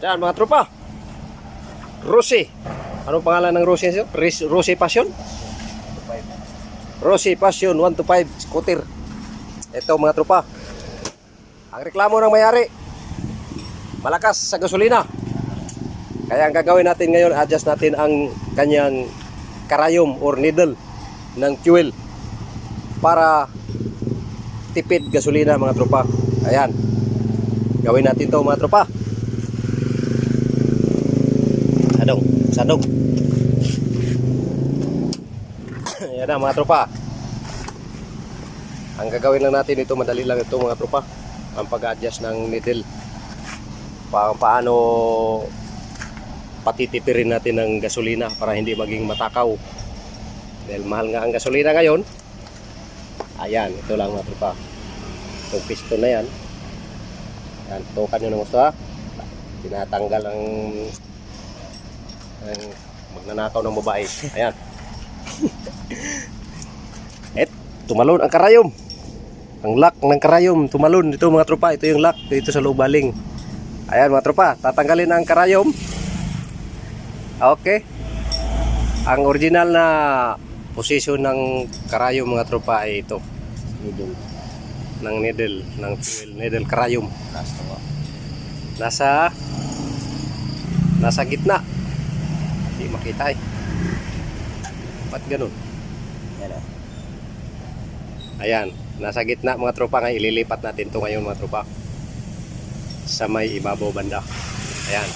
Yan mga tropa. Rossi. Anong pangalan ng? Ris- Rossi Passion? Rossi Passion 125 scooter. Ito mga tropa. Ang reklamo ng mayari. Malakas sa gasolina. Kaya ang gagawin natin ngayon, adjust natin ang kanyang karayom or needle ng fuel para tipid gasolina mga tropa. Ayan. Gawin natin to mga tropa. Sadong, sadong. Ayan na mga tropa. Ang gagawin lang natin ito, madali lang ito mga tropa. Ang pag-adjust ng needle. Pa paano patitipirin natin ng gasolina para hindi maging matakaw. Dahil mahal nga ang gasolina ngayon. Ayan, ito lang mga tropa. Itong piston na yan. Yan, tukan nyo ng gusto ha. Tinatanggal ang, ang magnanakaw ng babae. Ayan. Et, tumalon ang karayom. Ang lock ng karayom, tumalon. Ito mga tropa, ito yung lock dito sa loob baling. Ayan mga tropa, tatanggalin ang karayom. Okay. Ang original na posisyon ng karayom mga tropa ay ito. Needle. Ng needle, ng fuel needle karayom. Nasa nasa gitna. Hindi makita eh. Ba't ganun? Yan o. Ayan, nasa gitna mga tropa nga ililipat natin to ngayon mga tropa. Sa may ibabaw banda. Ayan.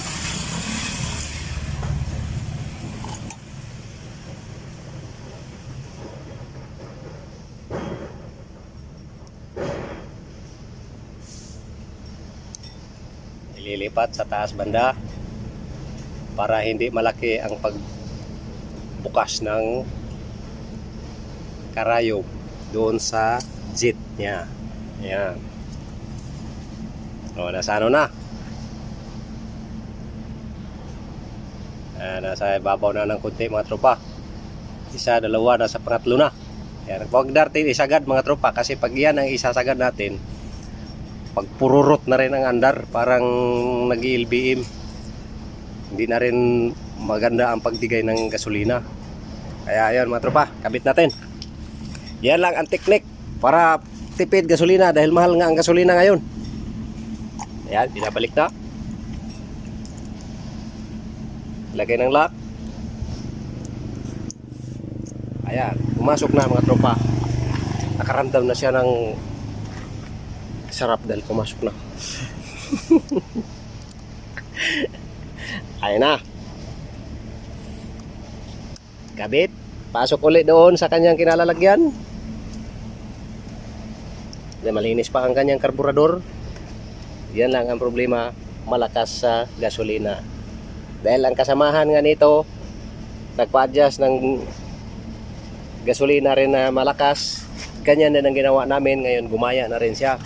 Ililipat sa taas banda para hindi malaki ang pagbukas ng karayom doon sa jet niya. Ayan. O, nasa ano na? Ah, nasa ibabaw na ng kunti mga tropa. Isa, dalawa, nasa pangatlo na. Ayan. Huwag natin isagad mga tropa kasi pag yan ang isasagad natin, pagpururot na rin ang andar, parang nag lbm Hindi na rin maganda ang pagdigay ng gasolina. Kaya ayun mga tropa, kabit natin. Yan lang ang teknik para tipid gasolina dahil mahal nga ang gasolina ngayon. Ayan, pinabalik na. Lagay ng lock. Ayan, pumasok na mga tropa. Nakaramdam na siya ng sarap dahil pumasok na. Ayan na. Kabit. Pasok ulit doon sa kanyang kinalalagyan. Na malinis pa ang kanyang karburador. Yan lang ang problema, malakas sa gasolina. Dahil ang kasamahan nga nito, nagpa-adjust ng gasolina rin na malakas. Ganyan din ang ginawa namin. Ngayon gumaya na rin siya.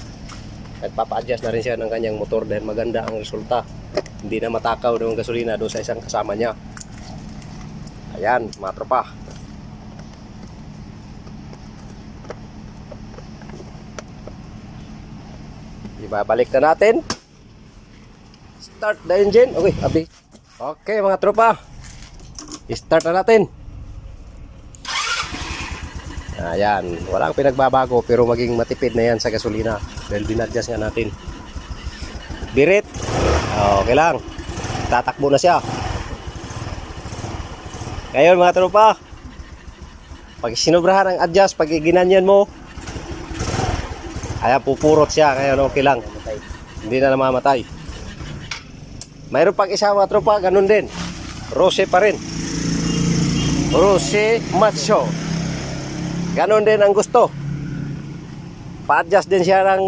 Nagpapa-adjust na rin siya ng kanyang motor dahil maganda ang resulta. Hindi na matakaw ng gasolina doon sa isang kasama niya. Ayan, mga tropa. Ibabalik na natin. Start the engine. Okay, abi. Okay, mga tropa. Start na natin. Ayan, walang pinagbabago pero maging matipid na yan sa gasolina dahil binadjust nga natin. Birit. Okay lang. Tatakbo na siya. Ngayon mga tropa, pag sinubrahan ang adjust, pag ginanyan mo, ayan, pupurot siya. Ngayon okay lang. Hindi na namamatay. Mayroon pang isa mga tropa, ganun din. Rose pa rin. Rose Macho. Ganun din ang gusto. Pa-adjust din siya ng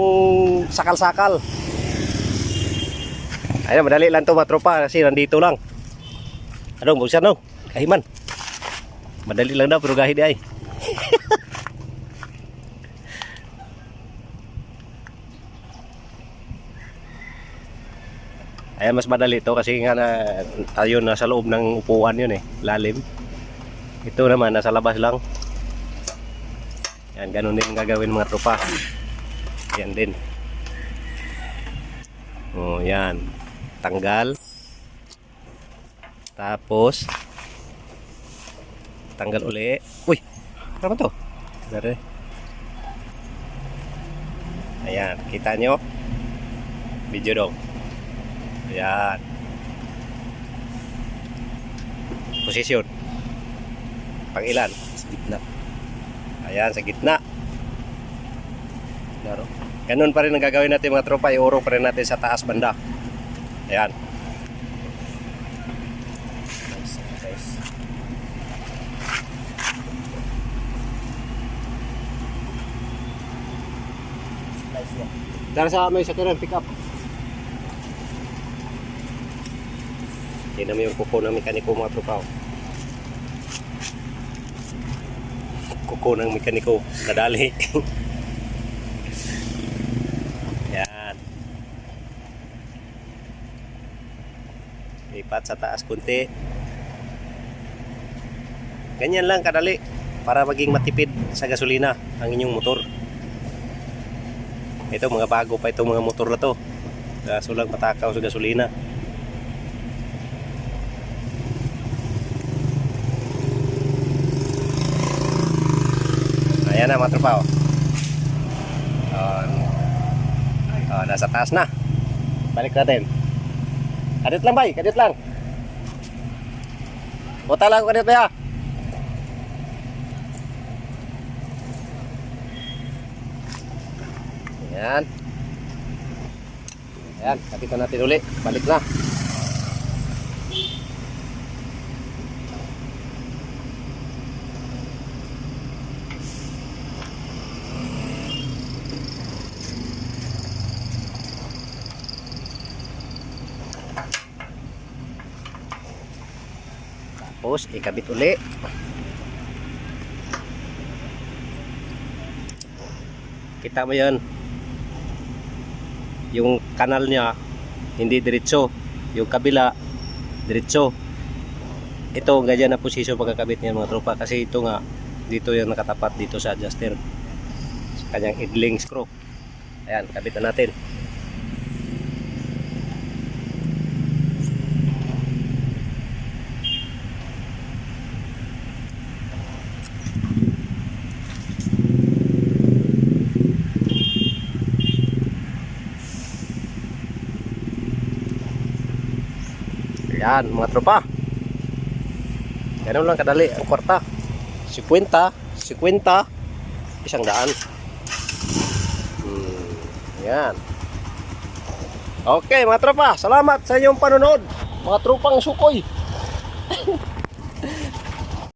sakal-sakal. Ayun, madali lang to mga tropa kasi nandito lang. Anong, buksan no? Kahiman. Madali lang daw pero gahid ay. Ayan, mas madali to kasi nga na ayun nasa loob ng upuan yun eh, lalim. Ito naman nasa labas lang. Yan, ganun din gagawin mga tropa. Yan din. Oh, yan. Tanggal. Tapos, tanggal uli. Uy, ano ba to? Dari. Ayan, kita nyo? Video dong. Ayan. Posisyon. Pang ilan? Sa gitna. Ayan, sa gitna. Laro. Ganun pa rin ang gagawin natin mga tropa. Iurong pa rin natin sa taas banda. Ayan. Nice. Dara sa may sakyanan, pick up. Tingnan mo yung kuko ng mekaniko mga tropa. oh. Kuko ng mekaniko, nadali. Yan. Lipat sa taas kunti. Ganyan lang kadali para maging matipid sa gasolina ang inyong motor. Ito mga bago pa itong mga motor na to. Kaso lang matakaw sa gasolina. Ayan na mga tropa. Oh. Oh, nasa taas na. Balik natin. Kadit lang bay, kadit lang. Buta lang kadit ba ya? Ayan. Ayan, kapitan natin uli. Balik na. Tapos, ikabit uli. Kita mo yan yung kanal niya hindi diretso. Yung kabila diretso. Ito ganyan na posisyon pagkakabit niya mga tropa. Kasi ito nga dito yung nakatapat dito sa adjuster. Sa kanyang idling screw. Ayan kabitan natin Ayan, mga tropa. Ganun lang kadali ang kwarta. 50, 50, isang daan. Hmm, yan. Okay, mga tropa. Salamat sa inyong panonood. Mga tropang sukoy.